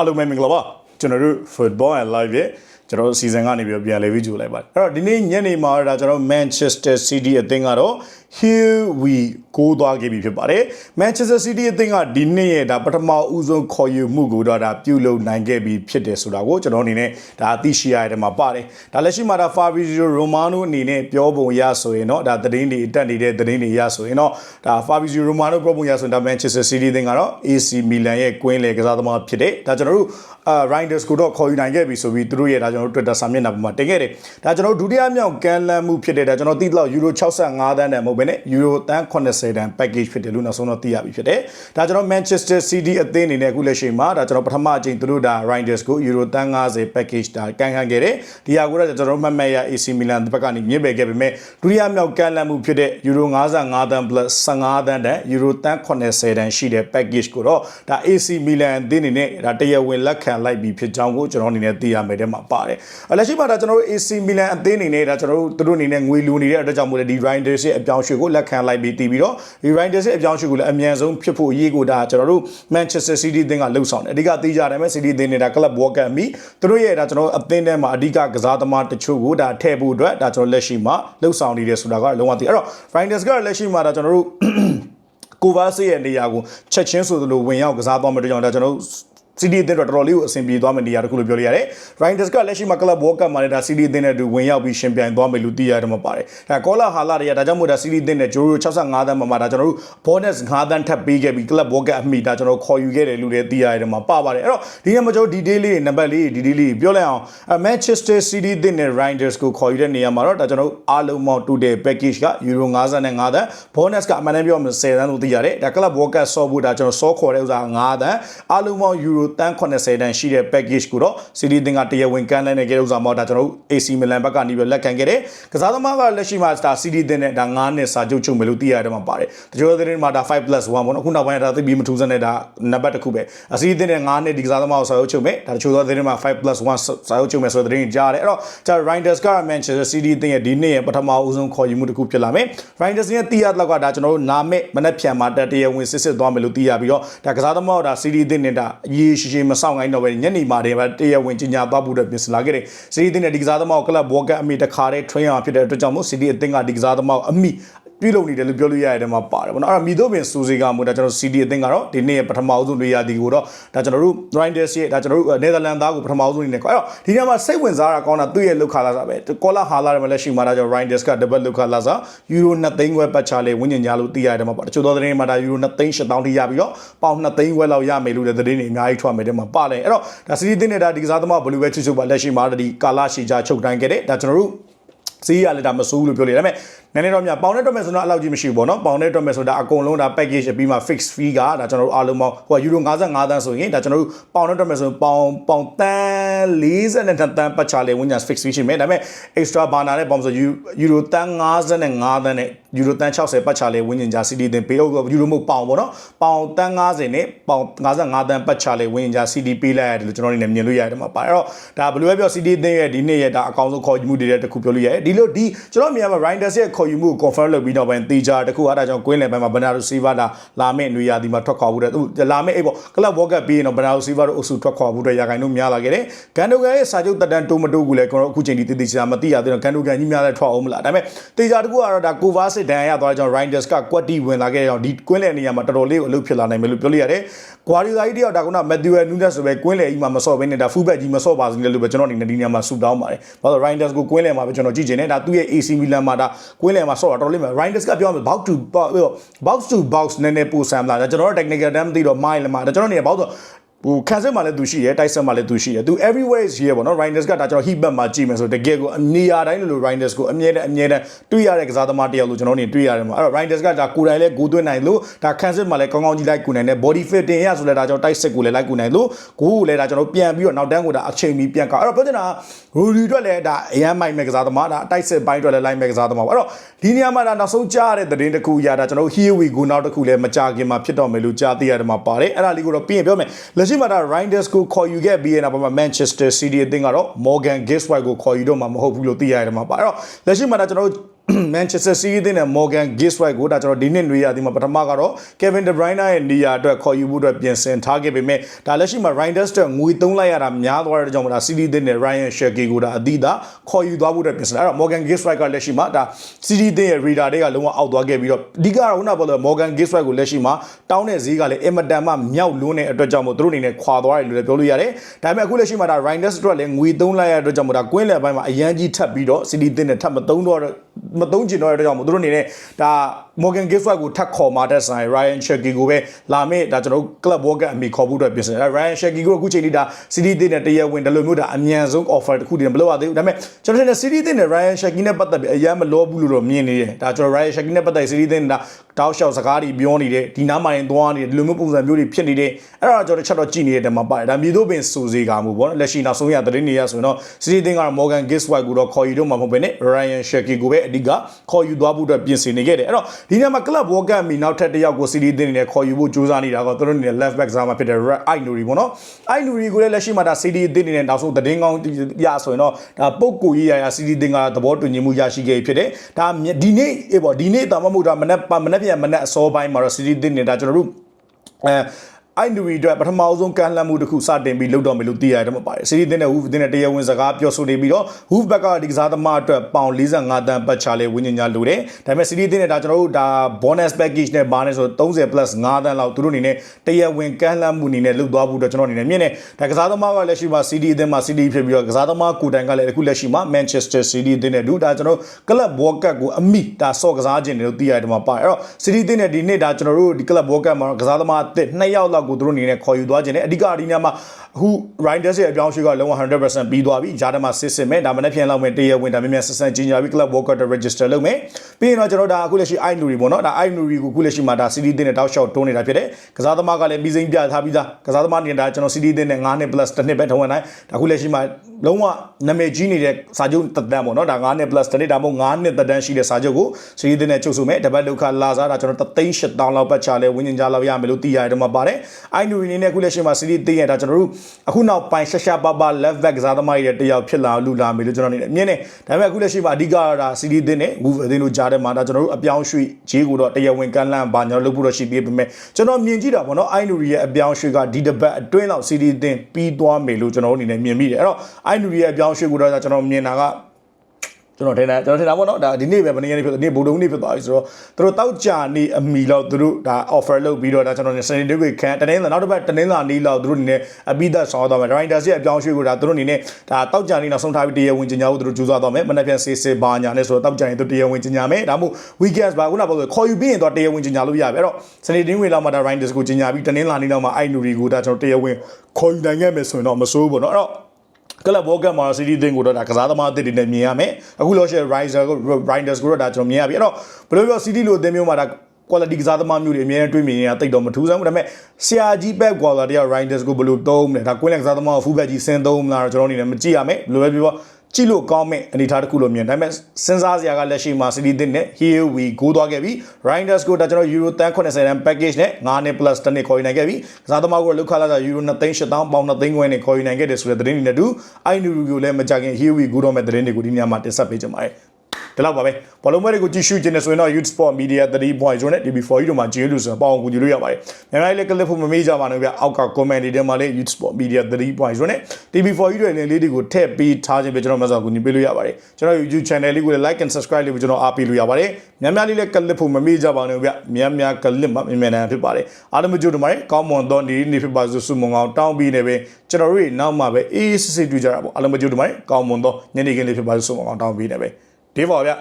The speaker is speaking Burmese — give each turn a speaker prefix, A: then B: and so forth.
A: အားလုံးပဲမင်္ဂလာပါ ကျွန်တော်တို့ football and live ရဲ့ကျွန်တော်စီဇန်ကနေပြီးတော့ပြန်လည်ပြီးကြိုလိုက်ပါတယ်အဲ့တော့ဒီနေ့ညနေမှာဒါကျွန်တော် Manchester City အသင်းကတော့ here we go သွားခဲ့ပြီဖြစ်ပါတယ် Manchester City အသင်းကဒီနေ့ရဲ့ဒါပထမဦးဆုံးခေါ်ယူမှုကိုတော့ဒါပြုလုပ်နိုင်ခဲ့ပြီဖြစ်တယ်ဆိုတာကိုကျွန်တော်အနေနဲ့ဒါအသိရှိရတဲ့မှာပါတယ်ဒါလက်ရှိမှာဒါ Fabrizio Romano အနေနဲ့ပြောပုံရဆိုရင်တော့ဒါသတင်းတွေတက်နေတဲ့သတင်းတွေရဆိုရင်တော့ဒါ Fabrizio Romano ပြောပုံရဆိုရင်ဒါ Manchester City အသင်းကတော့ AC Milan ရဲ့ကွင်းလေကစားသမားဖြစ်တဲ့ဒါကျွန်တော်တို့အာ Riders ကိုတော့ခေါ်ယူနိုင်ခဲ့ပြီဆိုပြီးသူတို့ရဲ့ဒါကျွန်တော်တို့ Twitter စာမျက်နှာပေါ်မှာတင်ခဲ့တယ်ဒါကျွန်တော်တို့ဒုတိယမြောက်ကန်လန်မှုဖြစ်တဲ့ဒါကျွန်တော်သိသလောက် Euro 65တန်းနဲ့မဟုတ်ဘဲနဲ့ Euro တန်း80တန်း package ဖြစ်တယ်လို့နောက်ဆုံးတော့သိရပြီဖြစ်တယ်ဒါကျွန်တော် Manchester City အသင်းအနေနဲ့အခုလက်ရှိမှာဒါကျွန်တော်ပထမအကြိမ်သူတို့ဒါ Riders ကို Euro တန်း90 package ဒါကန်ခံခဲ့တယ်ဒီဟာကိုတော့ကျွန်တော်မှတ်မှတ်ရ AC Milan ဘက်ကနေမြင့်ပယ်ခဲ့ပေမဲ့ဒုတိယမြောက်ကန်လန်မှုဖြစ်တဲ့ Euro 55တန်း plus 15တန်းတန်း Euro တန်း80တန်းရှိတဲ့ package ကိုတော့ဒါ AC Milan အသင်းအနေနဲ့ဒါတရားဝင်လက်ခံလိုက်ပြီဖြစ်ကြောင်းကိုကျွန်တော်အနေနဲ့သိရမယ်တဲ့မှာပါတယ်။လက်ရှိမှာဒါကျွန်တော်တို့ AC Milan အသင်းအနေနဲ့ဒါကျွန်တော်တို့သူတို့အနေနဲ့ငွေလူနေတဲ့အတွက်ကြောင့်မို့လဲဒီ Rangers ရဲ့အပြောင်းအရွှေ့ကိုလက်ခံလိုက်ပြီးတည်ပြီးတော့ဒီ Rangers ရဲ့အပြောင်းအရွှေ့ကိုလည်းအမြန်ဆုံးဖြစ်ဖို့အရေးကိုဒါကျွန်တော်တို့ Manchester City အသင်းကလှုပ်ဆောင်တယ်။အဓိကသိကြတယ်မဲ့ City အသင်းနဲ့ဒါ Club World Cup မီသူတို့ရဲ့ဒါကျွန်တော်အသင်းထဲမှာအဓိကကစားသမားတချို့ကိုဒါထည့်ဖို့အတွက်ဒါကျွန်တော်လက်ရှိမှာလှုပ်ဆောင်နေတယ်ဆိုတာကလုံးဝသိအဲ့တော့ Rangers ကလက်ရှိမှာဒါကျွန်တော်တို့ကိုဗာစီရဲ့နေရာကိုချက်ချင်းဆိုသလိုဝင်ရောက်ကစားသွားမယ်တို့ကြောင့်ဒါကျွန်တော် တို့စီဒီအသင်းတော့တော်တော်လေးကိုအဆင်ပြေသွားမယ့်နေရာတစ်ခုလို့ပြောလို့ရတယ်။ Rangers ကလက်ရှိမှာ Club World Cup မှာလည်းဒါစီဒီအသင်းနဲ့တူဝင်ရောက်ပြီးရှင်ပြိုင်သွားမယ်လို့သိရတယ်မှာပါတယ်။ဒါကောလာဟာလာတွေကဒါကြောင့်မို့ဒါစီဒီအသင်းနဲ့ဂျိုး65တန်းမှာမှာဒါကျွန်တော်တို့ bonus 5တန်းထပ်ပေးခဲ့ပြီး Club World Cup အမိဒါကျွန်တော်ခေါ်ယူခဲ့တယ်လို့လည်းသိရတယ်မှာပါပါတယ်။အဲ့တော့ဒီနေ့မှာကျွန်တော် detail လေးနံပါတ်လေး detail လေးပြောလိုက်အောင် Manchester City အသင်းနဲ့ Rangers ကိုခေါ်ယူတဲ့နေရာမှာတော့ဒါကျွန်တော်အားလုံးပေါင်းတူတဲ့ package က Euro 55တန်း bonus ကအမှန်တမ်းပြောမှ10တန်းလို့သိရတယ်။ဒါ Club World Cup ဆော့ဖို့ဒါကျွန်တော်ဆော့ခေါ်တဲ့ဥစား5တန်းအားလုံးပေါင်း Euro တန်း80တန်းရှိတဲ့ package ကိုတော့ City တင်ကတရားဝင်ကန်လန်းနေကြတဲ့ဥစားမောဒါကျွန်တော်တို့ AC Milan ဘက်ကနေပြီးလက်ခံခဲ့တယ်။ကစားသမားကလက်ရှိမှာဒါ City တင်နဲ့ဒါ9နှစ်စာချုပ်ချုပ်မယ်လို့သိရတယ်မှာပါတယ်။တချို့သတင်းမှာဒါ5 1ပေါ့နော်အခုနောက်ပိုင်းဒါသိပြီးမထူးစမ်းတဲ့ဒါနံပါတ်တစ်ခုပဲ။ City တင်နဲ့9နှစ်ဒီကစားသမားကိုစာချုပ်ချုပ်မယ်။ဒါတချို့သောသတင်းမှာ5 1စာချုပ်ချုပ်မယ်ဆိုတဲ့သတင်းကြားတယ်။အဲ့တော့ကျွန်တော် Reinders က Manchester City တင်ရဲ့ဒီနှစ်ရဲ့ပထမအဦးဆုံးခေါ်ယူမှုတစ်ခုဖြစ်လာမယ်။ Reinders ရဲ့တီးရလောက်ကဒါကျွန်တော်တို့နာမည်မနှက်ဖြန်မှာတတရားဝင်စစ်စစ်သွားမယ်လို့သိရပြီးတော့ဒါကစားသမားကဒါ City တင်နဲ့ဒါရေရှိရှိမဆောင်နိုင်တော့ပဲညနေမှာတည်းပဲတရားဝင်ကြီးညာသွားဖို့အတွက်ပြင်ဆင်လာခဲ့တယ်။ City တင်နဲ့ဒီကစားသမားကို Club World Cup အမိတခါတည်း train အောင်ဖြစ်တဲ့အတွက်ကြောင့်မို့ City အသင်းကဒီကစားသမားကိုအမိ ပြုလုပ်နေတယ်လို့ပြောလို့ရတဲ့မှာပါတယ်ပေါ့နော်အဲ့တော့မီတို့ပင်စူစီကမို့ဒါကျွန်တော် CD အသင်းကတော့ဒီနေ့ရဲ့ပထမအဆုံးတွေရသည်ကိုတော့ဒါကျွန်တော်တို့ Rangers ရဲ့ဒါကျွန်တော်တို့နယ်သာလန်သားကိုပထမအဆုံးအနေနဲ့အဲ့တော့ဒီနေ့မှာစိတ်ဝင်စားတာကောင်းတာသူ့ရဲ့လောက်ခါလာစားပဲကောလာဟာလာတယ်မလက်ရှိမှာဒါကျွန်တော် Rangers က double လောက်ခါလာစားယူရို2သိန်းခွဲပတ်ချလေဝင်းကျင်ကြလို့သိရတယ်မှာပေါ့တချို့သောသတင်းမှာဒါယူရို2သိန်း8000ထိရပြီးတော့ပေါင်2သိန်းခွဲလောက်ရမယ်လို့တဲ့သတင်းတွေအများကြီးထွက်မယ်တဲ့မှာပါလဲအဲ့တော့ဒါ CD အသင်းနဲ့ဒါဒီကစားသမားဘယ်လိုပဲချစ်ချစ်ပါလက်ရှိမှာဒီကာလာရှိချချုပ်တိုင်းခဲ့တဲ့ဒါကျွန်တော်တို့စီးရလည်းဒါမစိုးဘူးလို့ပြောလို့ဒါပေမဲ့ နည်းနည်းတော့မြပေါင်နဲ့တော့မယ်ဆိုတော့အလောက်ကြီးမရှိဘူးပေါ့နော်ပေါင်နဲ့တော့မယ်ဆိုတာအကုန်လုံးဒါ package ပြီးမှ fix fee ကဒါကျွန်တော်တို့အားလုံးပေါင်းဟိုယူရို55တန်းဆိုရင်ဒါကျွန်တော်တို့ပေါင်နဲ့တော့မယ်ဆိုရင်ပေါင်ပေါင်တန်း42တန်းပတ်ချလေဝင်းညာ fix fee ရှိမယ်ဒါပေမဲ့ extra burner နဲ့ပေါင်ဆိုယူရိုတန်း55တန်းနဲ့ယူရိုတန်း60ပတ်ချလေဝင်းညာ CD တင်ပေးတော့ယူရိုမို့ပေါင်ပေါ့နော်ပေါင်တန်း90နဲ့ပေါင်55တန်းပတ်ချလေဝင်းညာ CD ပေးလိုက်ရတယ်လို့ကျွန်တော်အနေနဲ့မြင်လို့ရတယ်မှာပါအဲ့တော့ဒါဘယ်လိုပဲပြော CD တင်ရဲ့ဒီနေ့ရဲ့ဒါအကောင့်ဆုံးခေါ်ယူမှုတွေတဲ့တခုပြောလို့ရတယ်ဒီလိုဒီကျွန်တော်မြင်ရမှာ Rinders ရဲ့ခေါ်ယူမှုကို confirm လုပ်ပြီးတော့ပိုင်းတေချာတခုအားဒါကြောင့်ကွင်းလယ်ပိုင်းမှာ Bernardo Silva ဒါလာမယ့်နေရာဒီမှာထွက်ခွာဖို့တဲ့သူလာမယ့်အေးပေါ့ Club World Cup ပြီးရင်တော့ Bernardo Silva တို့အုပ်စုထွက်ခွာဖို့တဲ့ရာဂိုင်တို့များလာခဲ့တယ်။ဂန်ဒိုဂန်ရဲ့စာချုပ်တက်တန်းတိုးမတိုးကူလည်းကျွန်တော်အခုချိန်ဒီတည်တည်ချာမသိရသေးတော့ဂန်ဒိုဂန်ကြီးများလည်းထွက်အောင်မလားဒါပေမဲ့တေချာတခုကတော့ဒါကိုဗာစစ်ဒန်ရသွားကြောင့် Rinders ကကွက်တီဝင်လာခဲ့ကြောင့်ဒီကွင်းလယ်နေရာမှာတော်တော်လေးကိုအလုပ်ဖြစ်လာနိုင်မယ်လို့ပြောလို့ရတယ်။ဂွာဒီယိုလာကြီးတယောက်ဒါကက Matthew Nunes ဆိုပဲကွင်းလယ်ကြီးမှာမဆော့ဘဲနဲ့ဒါ fullback ကြီးမဆော့ပါစေနဲ့လို့ပဲကျွန်တော်အနေနဲ့ဒီနေရာမှာဆူတောင်းပါတယ်။ဘာလို့ Rinders ကိုကွင်းလယ်မှာပဲကျွန်တော်ကြည့်ချင်တယ်ဒါသူ့ရဲ့ AC Milan မှာဒါကွင်းလယ်မှာဆော့တာတော်တော်လေးမှာ Rinders ကပြောမှာ box to box to box နည်းနည်းပိုဆမ်လာဒါကျွန်တော်တို့ technical term သိတော့ mile မှာဒါကျွန်တော်နေရာ box ဆို ဟိုခံစစ်မှာလည်းသူရှိတယ်တိုက်ဆက်မှာလည်းသူရှိတယ်သူ everywhere is here ပေါ့နော် Rinders ကဒါကျွန်တော် heat back မှာကြည့်မယ်ဆိုတကယ်ကိုအနေရာတိုင်းလို့ Rinders ကိုအမြဲတမ်းအမြဲတမ်းတွေ့ရတဲ့ကစားသမားတယောက်လို့ကျွန်တော်နေတွေ့ရတယ်မှာအဲ့တော့ Rinders ကဒါကိုယ်တိုင်လည်းဂိုးသွင်းနိုင်လို့ဒါခံစစ်မှာလည်းကောင်းကောင်းကြီးလိုက်ကူနိုင်တယ် body fitting ရဆိုလဲဒါကျွန်တော်တိုက်စစ်ကိုလည်းလိုက်ကူနိုင်လို့ဂိုးကိုလည်းဒါကျွန်တော်ပြန်ပြီးတော့နောက်တန်းကိုဒါအချိန်ပြီးပြန်ကောက်အဲ့တော့ပြောချင်တာရိုဒီအတွက်လည်းဒါအရန်မိုက်မဲ့ကစားသမားဒါတိုက်စစ်ပိုင်းအတွက်လည်းလိုက်မဲ့ကစားသမားပေါ့အဲ့တော့ဒီနေရာမှာဒါနောက်ဆုံးကြားရတဲ့သတင်းတစ်ခုအရဒါကျွန်တော် here we go နောက်တစ်ခုလည်းမကြခင်မှာဖြစ်တော့မယ်လို့ကြားသိရတယ်မှာပါတယ်အဲ့ဒါလေးကိုတော့ပြင်ပြောမယ်လက်ရှိမှာဒါ Rinders ကိုခေါ်ယူခဲ့ပြီးရင်တော့ Manchester City အသင်းကတော့ Morgan Giswell ကိုခေါ်ယူတော့မှာမဟုတ်ဘူးလို့သိရတယ်မှာပါအဲ့တော့လက်ရှိမှာဒါကျွန်တော် Manchester City အသင်းနဲ့ Morgan Giswell ကိုဒါကျွန်တော်ဒီနှစ်နွေရာသီမှာပထမကတော့ Kevin De Bruyne ရဲ့နေရာအတွက်ခေါ်ယူဖို့အတွက်ပြင်ဆင်ထားခဲ့ပေမဲ့ဒါလက်ရှိမှာ Reinders အတွက်ငွေသုံးလိုက်ရတာများသွားတဲ့ကြောင့်မလား City အသင်းနဲ့ Ryan Shaqiri ကိုဒါအသီးသားခေါ်ယူသွားဖို့အတွက်ပြင်ဆင်တာအဲ့တော့ Morgan Giswell ကလက်ရှိမှာဒါ City အသင်းရဲ့ radar တွေကလုံးဝအောက်သွားခဲ့ပြီးတော့အဓိကတော့ခုနကပြောလို့ Morgan Giswell ကိုလက်ရှိမှာတောင်းတဲ့ဈေးကလည်းအင်မတန်မှမြောက်လွန်းတဲ့အတွက်ကြောင့်မို့သူတို့အနေနဲ့ခွာသွားတယ်လို့လည်းပြောလို့ရတယ်ဒါပေမဲ့အခုလက်ရှိမှာဒါ Reinders အတွက်လည်းငွေသုံးလိုက်ရတဲ့အတွက်ကြောင့်မို့ဒါကွင်းလယ်ပိုင်းမှာအရန်ကြီးထပ်ပြီးတော့ City အသင်းနဲ့ထပ်မသုံးတော့ မသုံးချင်တော့တဲ့အတွက်ကြောင့်မို့သူတို့အနေနဲ့ဒါ Morgan Giswell ကိုထပ်ခေါ်มาတဲ့ဆိုင် Ryan Shaqiri ကိုပဲလာမယ့်ဒါကျွန်တော်တို့ Club World Cup အမိခေါ်ဖို့အတွက်ပြင်ဆင်တယ် Ryan Shaqiri ကိုအခုချိန်ထိဒါ City အသင်းနဲ့တရားဝင်ဒီလိုမျိုးဒါအမြန်ဆုံး offer တစ်ခုတည်းမလုပ်ရသေးဘူးဒါပေမဲ့ကျွန်တော်ထင်တယ် City အသင်းနဲ့ Ryan Shaqiri နဲ့ပတ်သက်ပြီးအရန်မလောဘူးလို့တော့မြင်နေတယ်ဒါကျွန်တော် Ryan Shaqiri နဲ့ပတ်သက် City အသင်းဒါတောက်လျှောက်စကားတွေပြောနေတယ်ဒီနားမှာရင်သွားနေတယ်ဒီလိုမျိုးပုံစံမျိုးတွေဖြစ်နေတယ်အဲ့ဒါကျွန်တော်ချက်တော့ကြည့်နေတဲ့တမှာပါတယ်ဒါမြေတို့ပင်စူစီကမှုပေါ့နော်လက်ရှိနောက်ဆုံးရသတင်းတွေရဆိုရင်တော့ City အသင်းကတော့ Morgan Giswell ကိုတော့ခေါ်ယူတော့မှာမဟုတ်ဘဲနဲ့ Ryan Shaqiri ကိုပဲအဓိကခေါ်ယူသွားဖို့အတွက်ပြင်ဆင်နေခဲ့တယ်အဲ့တော့ဒီနေ့မှာ Club World Cup မီနောက်ထပ်တစ်ယောက်ကို City အသင်းနဲ့ခေါ်ယူဖို့ကြိုးစားနေတာကသူတို့အနေနဲ့ left back ဇာမှာဖြစ်တဲ့ Ai Nuri ပေါ့နော် Ai Nuri ကိုလည်းလက်ရှိမှာဒါ City အသင်းအနေနဲ့နောက်ဆုံးသတင်းကောင်းရဆိုရင်တော့ဒါပုတ်ကိုရေးရရ City အသင်းကသဘောတူညီမှုရရှိခဲ့ဖြစ်တယ်ဒါဒီနေ့အေးပေါ့ဒီနေ့တာမဟုတ်တာမနက်မနက်ပြန်မနက်အစောပိုင်းမှာတော့ City အသင်းနဲ့ဒါကျွန်တော်တို့အဲ အိုင်နူရီအတွက်ပထမအဆုံးကမ်းလှမ်းမှုတစ်ခုစတင်ပြီးလုပ်တော့မယ်လို့သိရတယ်မှာပါတယ်။စီရီတင်းနဲ့ဟူဖ်တင်းနဲ့တရားဝင်စကားပြောဆိုနေပြီးတော့ဟူဖ်ဘက်ကဒီကစားသမားအတွက်ပေါင်45တန်ပတ်ချလေးဝင်းညင်ညာလိုတယ်။ဒါပေမဲ့စီရီတင်းနဲ့ဒါကျွန်တော်တို့ဒါ bonus package နဲ့ဘာနဲ့ဆို30 plus 5တန်လောက်သူတို့အနေနဲ့တရားဝင်ကမ်းလှမ်းမှုအနေနဲ့လုပ်သွားဖို့အတွက်ကျွန်တော်အနေနဲ့မြင်တယ်။ဒါကစားသမားကလက်ရှိမှာ CD အသင်းမှာ CD ဖြစ်ပြီးတော့ကစားသမားကိုတိုင်ကလည်းအခုလက်ရှိမှာ Manchester City အသင်းနဲ့ဒူဒါကျွန်တော် Club World Cup ကိုအမိဒါဆော့ကစားခြင်းတွေလို့သိရတယ်မှာပါတယ်။အဲ့တော့ CD အသင်းနဲ့ဒီနေ့ဒါကျွန်တော်တို့ဒီ Club World Cup မှာကစားသမားအသစ်2ယောက်လောက်ကိုသူတို့အနေနဲ့ခေါ်ယူသွားခြင်းနဲ့အဓိကအဒီညမှာအခု Reinders ရဲ့အပြောင်းအရွှေ့ကလုံးဝ100%ပြီးသွားပြီဂျားတမှာစစ်စစ်မဲ့ဒါမှလည်းပြန်လောက်မဲ့တရဝင်ဒါမြင်မြန်ဆက်ဆန်ကြီးညာပြီး Club World Cup တွေ register လုပ်မယ်ပြီးရင်တော့ကျွန်တော်ဒါအခုလက်ရှိ i Nuri ပေါ့နော်ဒါ i Nuri ကိုအခုလက်ရှိမှာဒါ CD တင်းနဲ့တောက်လျှောက်တွန်းနေတာဖြစ်တယ်ကစားသမားကလည်းပြီးစိမ့်ပြထားပြီးသားကစားသမားနေတာကျွန်တော် CD တင်းနဲ့9နှစ် plus တစ်နှစ်ပဲထုံးဝင်နိုင်ဒါအခုလက်ရှိမှာလုံးဝနာမည်ကြီးနေတဲ့စာချုပ်တက်တန်းပေါ့နော်ဒါ9နှစ် plus တစ်နှစ်ဒါမှမဟုတ်9နှစ်တက်တန်းရှိတဲ့စာချုပ်ကို CD တင်းနဲ့ချုပ်ဆိုမယ်တပတ်ဒုက္ခလာစားဒါကျွန်တော်3,800လောက်ပတ်ချလဲဝင်းကျင်ကြလောက်ရမယ်လို့သိရတယ်တော့မှာပါတယ် i Nuri နေနဲ့အခုလက်ရှိမှာ CD တင်းရဲ့ဒါကျွန်တော်တို့အခုနောက်ပိုင်းရှာရှာပါပါ left back ကစားသမားတွေတယောက်ဖြစ်လာလူလာမယ်လို့ကျွန်တော်နေမြင်တယ်ဒါပေမဲ့အခုလက်ရှိမှာအဓိကဒါ CD တင်းနဲ့ move အသင်းတို့ကြားထဲမှာဒါကျွန်တော်တို့အပြောင်းရွှေ့ဂျေးကိုတော့တရားဝင်ကမ်းလှမ်းပါကျွန်တော်လုပ်ဖို့တော့ရှိသေးပေမဲ့ကျွန်တော်မြင်ကြည့်တာပေါ့နော် i Nuri ရဲ့အပြောင်းရွှေ့ကဒီတစ်ပတ်အတွင်းလောက် CD တင်းပြီးသွားမယ်လို့ကျွန်တော်တို့အနေနဲ့မြင်မိတယ်အဲ့တော့ i Nuri ရဲ့အပြောင်းရွှေ့ကိုတော့ကျွန်တော်မြင်တာက ကျွန်တော်ထင်တယ်ကျွန်တော်ထင်တာပေါ့နော်ဒါဒီနေ့ပဲမနေ့ကနေ့ဖြစ်နေ့ဗုဒ္ဓဟူးနေ့ဖြစ်သွားပြီဆိုတော့သူတို့တောက်ကြနေအမီလောက်သူတို့ဒါ offer လုပ်ပြီးတော့ဒါကျွန်တော်စနေနေ့ကိုခံတနင်္လာနောက်တစ်ပတ်တနင်္လာနေ့လောက်သူတို့အနေနဲ့အပိသက်ဆောင်သွားမယ် Reinders ရဲ့အပြောင်းရွှေ့ကိုဒါသူတို့အနေနဲ့ဒါတောက်ကြနေနောက်ဆုံးထားပြီးတရားဝင်ကြီးညာဖို့သူတို့ကြိုးစားသွားမယ်မနေ့ပြန်စေးစေးပါညာနဲ့ဆိုတော့တောက်ကြနေသူတရားဝင်ကြီးညာမယ်ဒါမှမဟုတ် weekends ပါခုနကပြောလို့ခေါ်ယူပြီးရင်တော့တရားဝင်ကြီးညာလို့ရပြီအဲ့တော့စနေနေ့ဝင်လောက်မှာဒါ Reinders ကိုကြီးညာပြီးတနင်္လာနေ့လောက်မှာ i Nuri ကိုဒါကျွန်တော်တရားဝင်ခေါ်ယူနိုင်ခဲ့မယ်ဆိုရင်တော့မစိုးဘူးပေါ့နော်အဲ့တော့ ကလပ်ဘောကတ်မှာစီတီတင်ကိုတော့ဒါကစားသမားအသစ်တွေနဲ့မြင်ရမယ်အခုလောရှယ် Riser ကို Riders ကိုတော့ဒါကျွန်တော်မြင်ရပြီအဲ့တော့ဘယ်လိုပြောစီတီလိုအသင်းမျိုးမှာဒါ quality ကစားသမားမျိုးတွေအများကြီးတွေ့မြင်ရတိတ်တော့မထူးဆန်းဘူးဒါပေမဲ့ဆရာကြီး back quality က Riders ကိုဘယ်လိုသုံးမလဲဒါကွင်းလက်ကစားသမားကို full back ကြီးဆင်းသုံးမလားတော့ကျွန်တော်အနေနဲ့မကြည့်ရမယ်ဘယ်လိုပဲပြော ကြည့်လို့ကောင်းမဲ့အနေထားတစ်ခုလို့မြင်ဒါပေမဲ့စဉ်းစားစရာကလက်ရှိမှာ City တင်နဲ့ Here we go သွားခဲ့ပြီ Reinders ကိုဒါကျွန်တော် Euro 380တန် package နဲ့9နှစ် plus တစ်နှစ်ခေါ်ယူနိုင်ခဲ့ပြီကစားသမားကိုလောက်ခလာတာ Euro 2,800ပေါင်2သိန်းခွဲနဲ့ခေါ်ယူနိုင်ခဲ့တယ်ဆိုတဲ့သတင်းတွေနဲ့တူ i Nuru ကိုလည်းမကြခင် Here we go တော့မဲ့သတင်းတွေကိုဒီညမှာတင်ဆက်ပေးကြပါမယ် ဒီလောက်ပါပဲဘောလုံးမဲတွေကိုကြည့်ရှုခြင်းနဲ့ဆိုရင်တော့ Youth Sport Media 3.0နဲ့ DB4 တို့မှာဂျင်းလို့ဆိုတော့ပေါအောင်ကူကြည့်လို့ရပါတယ်။မြန်မာလည်းကလစ်ဖို့မမေ့ကြပါနဲ့ဗျအောက်က comment တွေထဲမှာလည်း Youth Sport Media 3.0နဲ့ DB4 တို့လည်းလေးတွေကိုထည့်ပေးထားခြင်းပဲကျွန်တော်မှဆိုကူညီပေးလို့ရပါတယ်။ကျွန်တော် YouTube channel လေးကိုလည်း like and subscribe လေးကိုကျွန်တော်အားပေးလို့ရပါတယ်။များများလေးလည်းကလစ်ဖို့မမေ့ကြပါနဲ့ဗျများများကလစ်မှာမြန်မြန်ဖြစ်ပါတယ်။အားလုံးကြိုးတို့မှာကောင်းမွန်သောနေ့နေ့ဖြစ်ပါစို့ဆုမွန်ကောင်းတောင်းပြီးနေပဲကျွန်တော်တို့နောက်မှာပဲအေးစစ်စစ်တွေ့ကြတာပေါ့အားလုံးကြိုးတို့မှာကောင်းမွန်သောညနေခင်းလေးဖြစ်ပါစို့ဆုမွန်ကောင်းတောင်းပြီးနေပဲ ဒီပါဗျ